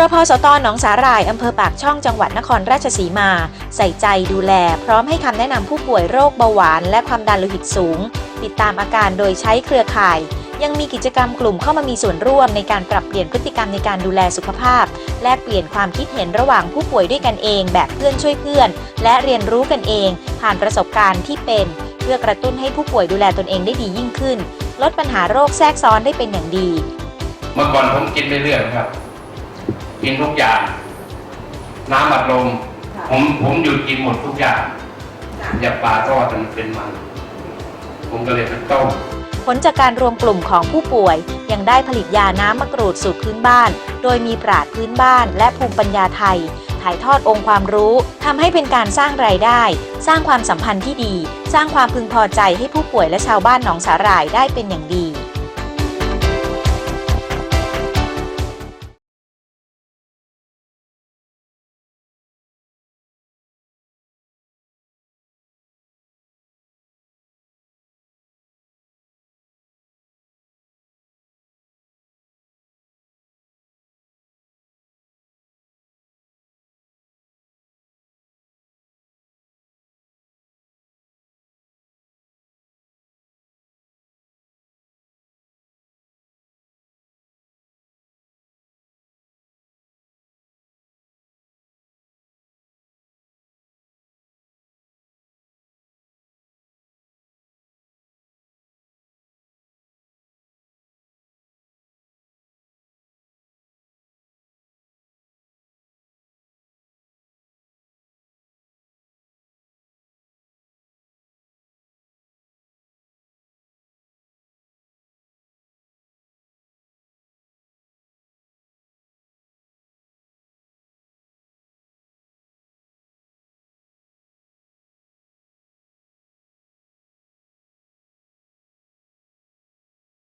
รพสตหนองสาหร่ายอำเภอปากช่องจังหวัดนครราชสีมา ใส่ใจดูแล พร้อมให้คำแนะนำผู้ป่วยโรคเบาหวาน และความดันโลหิตสูง ติดตามอาการโดยใช้เครือข่าย ยังมีกิจกรรมกลุ่มเข้ามามีส่วนร่วมในการปรับเปลี่ยนพฤติกรรมในการดูแลสุขภาพ แลกเปลี่ยนความคิดเห็นระหว่างผู้ป่วยด้วยกันเอง แบบเพื่อนช่วยเพื่อน และเรียนรู้กันเอง ผ่านประสบการณ์ที่เป็น เพื่อกระตุ้นให้ผู้ป่วยดูแลตนเองได้ดียิ่งขึ้น ลดปัญหาโรคแทรกซ้อนได้เป็นอย่างดี เมื่อก่อนผมกินไม่เรื่อยครับ กินทุกอย่าง น้ำอัดลม ผมผมหยุดกินหมดทุกอย่างอย่าปลาทอดมันเป็นมัน ผมก็เลยไปต้มผลจากการรวมกลุ่มของผู้ป่วย ยังได้ผลิตยาน้ำมะกรูดสูตรพื้นบ้าน โดยมีปราดพื้นบ้าน และภูมิปัญญาไทย ถ่ายทอดองค์ความรู้ทำให้เป็นการสร้างรายได้ สร้างความสัมพันธ์ที่ดี สร้างความพึงพอใจให้ผู้ป่วยและชาวบ้านหนองสาหร่ายได้เป็นอย่างดี